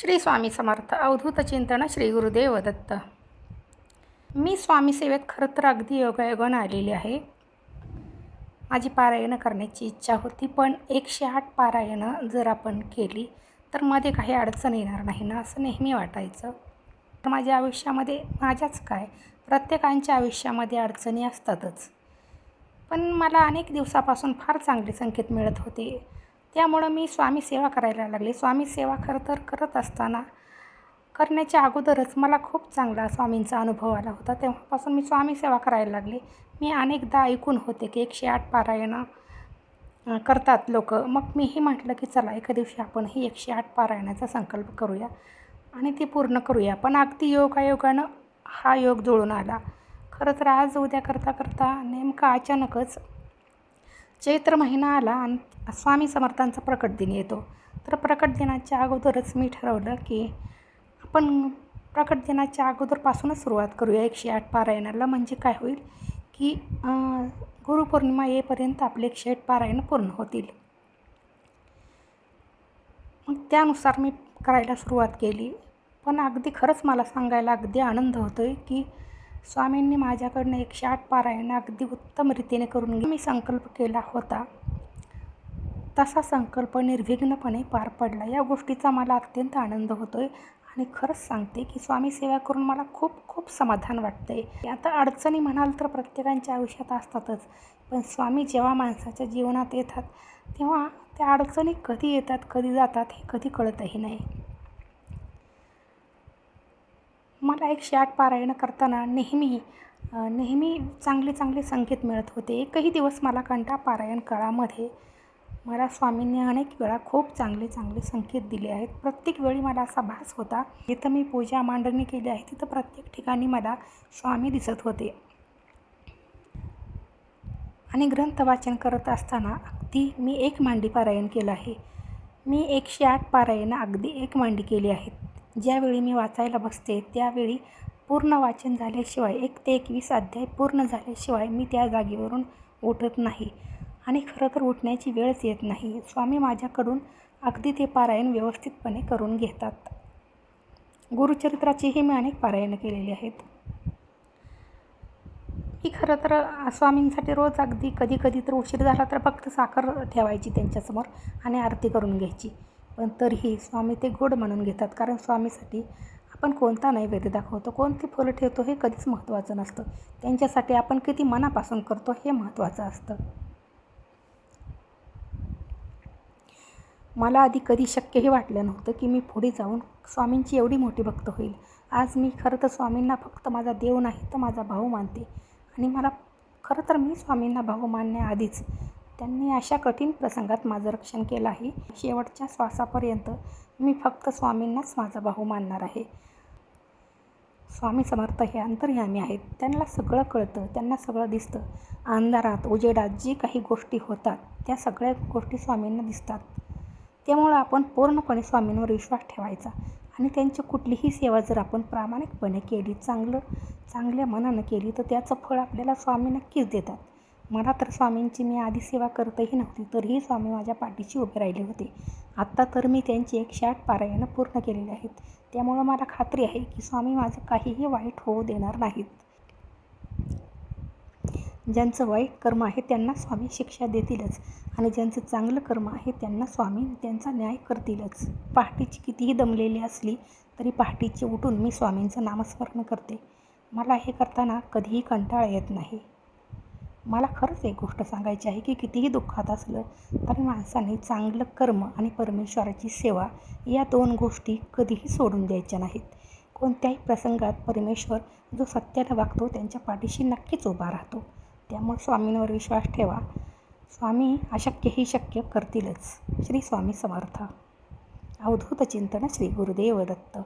श्री स्वामी समर्थ. अवधूत चिंतन श्री गुरुदेव दत्त. मी स्वामी सेवेत खरं तर अगदी योगायोगानं आलेली आहे. माझी पारायणं करण्याची इच्छा होती पण एकशे आठ पारायणं जर आपण केली तर मध्ये काही अडचण येणार नाही ना असं नेहमी वाटायचं. तर माझ्या आयुष्यामध्ये माझ्याच काय प्रत्येकांच्या आयुष्यामध्ये अडचणी असतातच. पण मला अनेक दिवसापासून फार चांगले संकेत मिळत होते. त्यामुळं मी स्वामी सेवा करायला लागले. स्वामी सेवा खरं तर करत असताना करण्याच्या अगोदरच मला खूप चांगला स्वामींचा अनुभव आला होता. तेव्हापासून मी स्वामी सेवा करायला लागले. मी अनेकदा ऐकून होते की एकशे आठ पारायणं करतात लोक. मग मीही म्हटलं की चला एका दिवशी आपण ही एकशे आठ पारायणाचा संकल्प करूया आणि ती पूर्ण करूया. पण अगदी योगायोगानं हा योग जुळून आला. खरं तर आज उद्या करता करता नेमका अचानकच चैत्र महिना आला आणि स्वामी समर्थांचा प्रकट दिन येतो. तर प्रकट दिनाच्या अगोदरच मी ठरवलं की आपण प्रकट दिनाच्या अगोदरपासूनच सुरुवात करूया एकशे आठ पारायणाला. म्हणजे काय होईल की गुरुपौर्णिमा येईपर्यंत आपले एकशे आठ पारायणं पूर्ण होतील. मग त्यानुसार मी करायला सुरुवात केली. पण अगदी खरंच मला सांगायला अगदी आनंद होतो आहे की स्वामींनी माझ्याकडनं एकशे आठ पारायण अगदी उत्तम रीतीने करून मी संकल्प केला होता. तसा संकल्प निर्विघ्नपणे पार पडला. या गोष्टीचा मला अत्यंत आनंद होतो आहे आणि खरंच सांगते की स्वामी सेवा करून मला खूप खूप समाधान वाटतं आहे आता अडचणी म्हणाल तर प्रत्येकांच्या आयुष्यात असतातच पण स्वामी जेव्हा माणसाच्या जीवनात येतात तेव्हा त्या अडचणी कधी येतात कधी जातात हे कधी कळतही नाही. मला एकशे आठ पारायणं करताना नेहमी नेहमी चांगले चांगले संकेत मिळत होते. एकही दिवस मला कंटा पारायण काळामध्ये मला स्वामींनी अनेक वेळा खूप चांगले चांगले संकेत दिले आहेत. प्रत्येक वेळी मला असा भास होता जिथं मी पूजा मांडणी केली आहे तिथं प्रत्येक ठिकाणी मला स्वामी दिसत होते. आणि ग्रंथ वाचन करत असताना अगदी मी एक मांडी पारायण केलं आहे. मी एकशे आठ पारायणं अगदी एक मांडी केली आहेत ज्यावेळी मी वाचायला बसते त्यावेळी पूर्ण वाचन झाल्याशिवाय एक ते एकवीस अध्याय पूर्ण झाल्याशिवाय मी त्या जागेवरून उठत नाही आणि खरं तर उठण्याची वेळच येत नाही. स्वामी माझ्याकडून अगदी ते पारायण व्यवस्थितपणे करून घेतात. गुरुचरित्राचीही मी अनेक पारायणं केलेली आहेत. मी खरं तर स्वामींसाठी रोज अगदी कधी कधी तर उशीर झाला तर फक्त साखर ठेवायची त्यांच्यासमोर आणि आरती करून घ्यायची. पण तरीही स्वामी ते गोड म्हणून घेतात. कारण स्वामीसाठी आपण कोणता नैवेद्य दाखवतो कोणती फुलं ठेवतो हे कधीच महत्त्वाचं नसतं. त्यांच्यासाठी आपण किती मनापासून करतो हे महत्त्वाचं असतं. मला आधी कधी शक्यही वाटलं नव्हतं की मी पुढे जाऊन स्वामींची एवढी मोठी भक्त होईल. आज मी खरं तर स्वामींना फक्त माझा देव नाही तर माझा भाऊ मानते. आणि मला खरं तर मी स्वामींना भाऊ मानण्याआधीच त्यांनी अशा कठीण प्रसंगात माझं रक्षण केलं आहे. शेवटच्या श्वासापर्यंत मी फक्त स्वामींनाच माझा भाऊ मानणार आहे. स्वामी समर्थ हे अंतर्यामी आहेत. त्यांना सगळं कळतं त्यांना सगळं दिसतं. अंधारात उजेडात जी काही गोष्टी होतात त्या सगळ्या गोष्टी स्वामींना दिसतात. त्यामुळं आपण पूर्णपणे स्वामींवर विश्वास ठेवायचा आणि त्यांची कुठलीही सेवा जर आपण प्रामाणिकपणे केली चांगलं चांगल्या मनानं केली तर त्याचं फळ आपल्याला स्वामी नक्कीच देतात. मला तर स्वामींची मी आधी सेवा करतही नव्हती तरीही स्वामी माझ्या पाठीशी उभे राहिले होते. आत्ता तर मी त्यांची एकशे आठ पारायणं पूर्ण केलेली आहेत. त्यामुळं मला खात्री आहे की स्वामी माझं काहीही वाईट होऊ देणार नाहीत. ज्यांचं वाईट कर्म आहे त्यांना स्वामी शिक्षा देतीलच आणि ज्यांचं चांगलं कर्म आहे त्यांना स्वामी त्यांचा न्याय करतीलच. पहाटेची कितीही दमलेली असली तरी पहाटेची उठून मी स्वामींचं नामस्मरण करते. मला हे करताना कधीही कंटाळा येत नाही. मला खरंच एक गोष्ट सांगायची आहे की कितीही दुःखात असलं तरी माणसाने चांगलं कर्म आणि परमेश्वराची सेवा या दोन गोष्टी कधीही सोडून द्यायच्या नाहीत. कोणत्याही प्रसंगात परमेश्वर जो सत्यानं वागतो त्यांच्या पाठीशी नक्कीच उभा राहतो. त्यामुळे स्वामींवर विश्वास ठेवा. स्वामी अशक्यही शक्य करतीलच. श्री स्वामी समर्थ. अवधूत चिंतन श्री गुरुदेव दत्त